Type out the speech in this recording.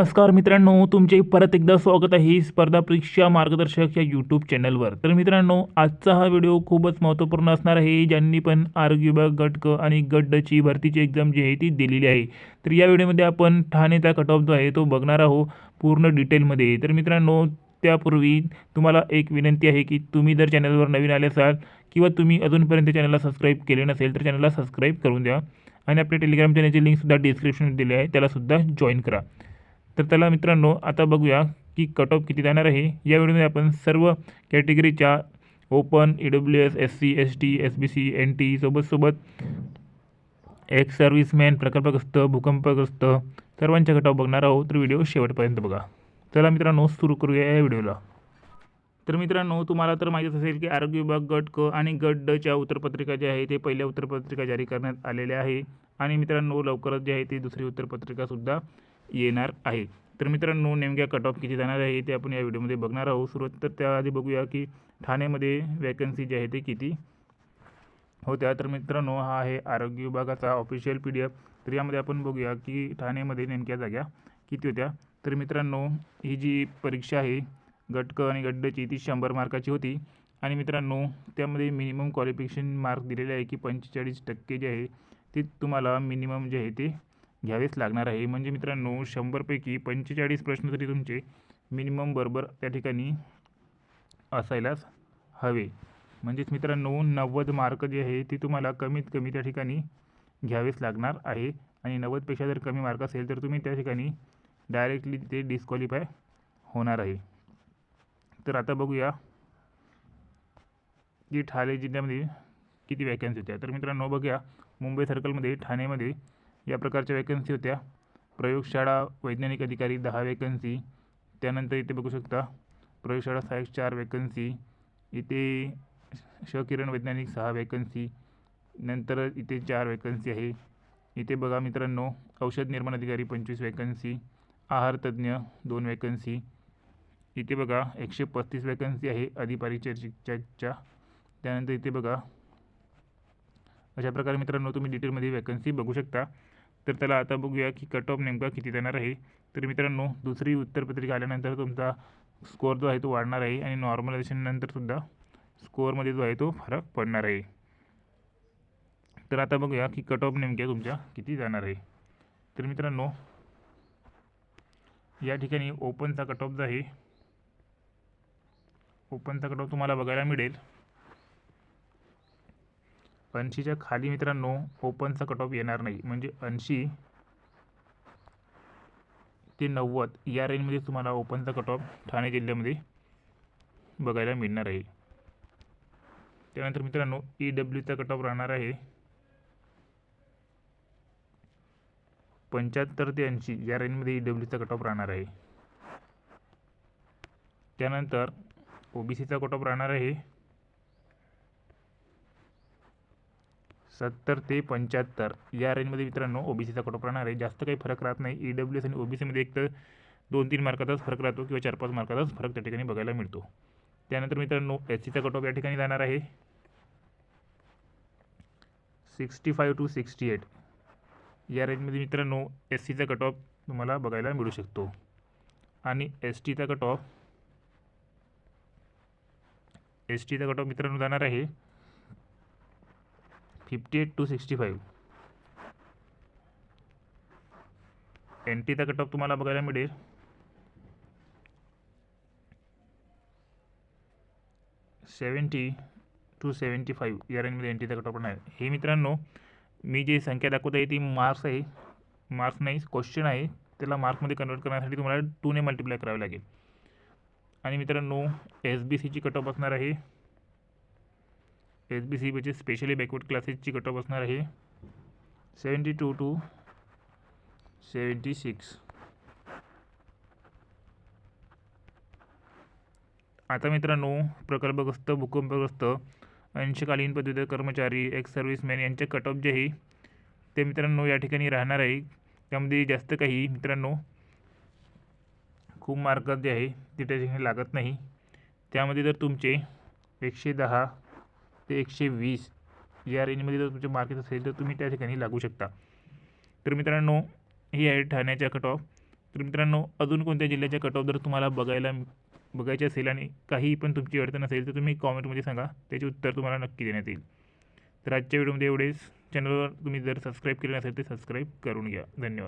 नमस्कार मित्रांनो तुमचे परत एकदा स्वागत आहे स्पर्धा परीक्षा मार्गदर्शक या यूट्यूब चॅनलवर तर मित्रांनो आजचा हा व्हिडिओ खूपच महत्त्वपूर्ण असणार आहे ज्यांनी पण आरोग्य विभाग गट क आणि गट भरतीची एक्झाम जी आहे ती दिलेली आहे. तर या व्हिडिओमध्ये आपण ठाणेचा कट ऑफ जो आहे तो बघणार आहोत पूर्ण डिटेलमध्ये तर मित्रांनो त्यापूर्वी तुम्हाला एक विनंती आहे की तुम्ही जर चॅनलवर नवीन आले असाल किंवा तुम्ही अजूनपर्यंत चॅनलला सबस्क्राईब केले नसेल तर चॅनलला सबस्क्राईब करून द्या. आणि आपल्या टेलिग्राम चॅनलची लिंकसुद्धा डिस्क्रिप्शनमध्ये दिली आहे त्यालासुद्धा जॉईन करा. तर त्याला मित्रांनो आता बघूया की कट ऑफ किती जाणार आहे. या व्हिडिओमध्ये आपण सर्व कॅटेगरीच्या open E W S S C S T S B C N T सोबत सोबत एक्स सर्व्हिसमॅन प्रकल्पग्रस्त भूकंपग्रस्त सर्वांच्या कट ऑफ बघणार आहोत. तर व्हिडिओ शेवटपर्यंत बघा. चला मित्रांनो सुरू करूया या व्हिडिओला. तर मित्रांनो तुम्हाला तर माहीतच असेल की आरोग्य विभाग गट क आणि गट डच्या उत्तरपत्रिका जे आहे ते पहिल्या उत्तरपत्रिका जारी करण्यात आलेल्या आहे. आणि मित्रांनो लवकरच जे आहे ती दुसरी उत्तरपत्रिकासुद्धा येणार आहे. तर मित्रांनो नेमक्या कट ऑफ किती जाणार आहे ते आपण या व्हिडिओमध्ये बघणार आहोत. सुरुवात तर त्याआधी बघूया की ठाण्यामध्ये वॅकन्सी जी आहे ते किती होत्या. तर मित्रांनो हा आहे आरोग्य विभागाचा ऑफिशियल पी डी एफ तर यामध्ये आपण बघूया की ठाण्यामध्ये नेमक्या जाग्या किती होत्या. तर मित्रांनो ही जी परीक्षा आहे गटक आणि गड्ड्याची ती शंभर मार्काची होती. आणि मित्रांनो त्यामध्ये मिनिमम क्वालिफिकेशन मार्क दिलेले आहे की पंचेचाळीस टक्के जे आहे ते तुम्हाला मिनिमम जे आहे ते घ्यावेच लागणार आहे. म्हणजे मित्रांनो शंभरपैकी पंचेचाळीस प्रश्न तरी तुमचे मिनिमम बरोबर त्या ठिकाणी असायलाच हवे. म्हणजेच मित्रांनो नव्वद मार्क जे आहे ते तुम्हाला कमीत कमी त्या ठिकाणी घ्यावेच लागणार आहे. आणि नव्वदपेक्षा जर कमी मार्क असेल तर तुम्ही त्या ठिकाणी डायरेक्टली ते डिस्क्वालिफाय होणार आहे. तर आता बघूया की ठाणे जिल्ह्यामध्ये किती वॅकन्सी होत्या. तर मित्रांनो बघूया मुंबई सर्कलमध्ये ठाणेमध्ये या प्रकारच्या वॅकन्सी होत्या. प्रयोगशाळा वैज्ञानिक अधिकारी दहा वॅकन्सी त्यानंतर इथे बघू शकता प्रयोगशाळा सहाय्यक चार वॅकन्सी इथे श किरण वैज्ञानिक सहा वॅकन्सी नंतर इथे चार वॅकन्सी आहे. इथे बघा मित्रांनो औषध निर्माण अधिकारी पंचवीस वॅकन्सी आहार तज्ज्ञ दोन वॅकन्सी इथे बघा एकशे पस्तीस वॅकन्सी आहे अधिपरिचर्शिकच्या त्यानंतर इथे बघा अशा प्रकारे मित्रांनो तुम्ही डिटेलमध्ये वॅकन्सी बघू शकता. तर त्याला आता बघूया की कट ऑफ नेमका किती देणार आहे. तर मित्रांनो दुसरी उत्तरपत्रिका आल्यानंतर तुमचा स्कोअर जो आहे तो वाढणार आहे आणि नॉर्मलायझेशननंतरसुद्धा स्कोअरमध्ये जो आहे तो फरक पडणार आहे. तर आता बघूया की कट ऑफ नेमक्या तुमच्या किती जाणार आहे. तर मित्रांनो या ठिकाणी ओपनचा कट ऑफ जो आहे ओपनचा कट ऑफ तुम्हाला बघायला मिळेल. ऐंशीच्या खाली मित्रांनो ओपनचा कट ऑफ येणार नाही. म्हणजे ऐंशी ते नव्वद या रेंजमध्ये तुम्हाला ओपनचा कट ऑफ ठाणे जिल्ह्यामध्ये बघायला मिळणार आहे. त्यानंतर मित्रांनो ई डब्ल्यूचा कट ऑफ राहणार आहे पंच्याहत्तर ते ऐंशी या रेंजमध्ये ई डब्ल्यूचा कट ऑफ राहणार आहे. त्यानंतर ओ बी सीचा कट ऑफ राहणार आहे सत्तर ते पंच्याहत्तर. या रेंजमध्ये मित्रांनो ओ बी सीचा कट ऑफ राहणार आहे. जास्त काही फरक राहत नाही. ई डब्ल्यू एस आणि ओ बी सीमध्ये एक तर दोन तीन मार्काचाच फरक राहतो किंवा चार पाच मार्काचाच फरक त्या ठिकाणी बघायला मिळतो. त्यानंतर मित्रांनो एस सीचा कट ऑफ या ठिकाणी जाणार आहे. Sixty five to sixty eight या रेंजमध्ये मित्रांनो एस सीचा कट ऑफ तुम्हाला बघायला मिळू शकतो. आणि एस टीचा कट ऑफ एस टीचा कट ऑफ मित्रांनो जाणार आहे. Fifty eight to sixty five. N टीचा कट ऑफ तुम्हाला बघायला मिळेल. सेवन्टी टू सेवन्टी फाईव्ह या रेंजमध्ये एन टीचा कट ऑफ आहे. हे मित्रांनो मी जी संख्या दाखवत आहे ती मार्क्स आहे. मार्क्स नाही क्वेश्चन आहे. त्याला मार्क्समध्ये कन्वर्ट करण्यासाठी तुम्हाला टूने मल्टिप्लाय करावे लागेल. आणि मित्रांनो एस बी सीची कट ऑफ असणार आहे. एस बी सी बीचे स्पेशली बॅकवर्ड क्लासेसची कट ऑफ असणार आहे. Seventy two two seventy six. आता मित्रांनो प्रकल्पग्रस्त भूकंपग्रस्त अंशकालीन पदवीधर कर्मचारी एक्स सर्व्हिसमॅन यांचे कट ऑफ जे आहे ते मित्रांनो या ठिकाणी राहणार आहे. त्यामध्ये जास्त काही मित्रांनो खूप मार्क जे आहे ते त्या ठिकाणी लागत नाही. त्यामध्ये जर तुमचे एकशे दहा ते एकशे वीस या रेंजमध्ये जर तुमचे मार्केट असेल तर तुम्ही त्या ठिकाणी लागू शकता. तर मित्रांनो ही आहे ठाण्याच्या कट ऑफ तर मित्रांनो अजून कोणत्या जिल्ह्याच्या कट ऑफ जर तुम्हाला बघायला बघायचे असेल आणि काही पण तुमची अडचण असेल तर तुम्ही कॉमेंटमध्ये सांगा. त्याचे उत्तर तुम्हाला नक्की देण्यात येईल. तर आजच्या व्हिडिओमध्ये एवढेच. चॅनलवर तुम्ही जर सबस्क्राईब केले नसेल तर सबस्क्राईब करून घ्या. धन्यवाद.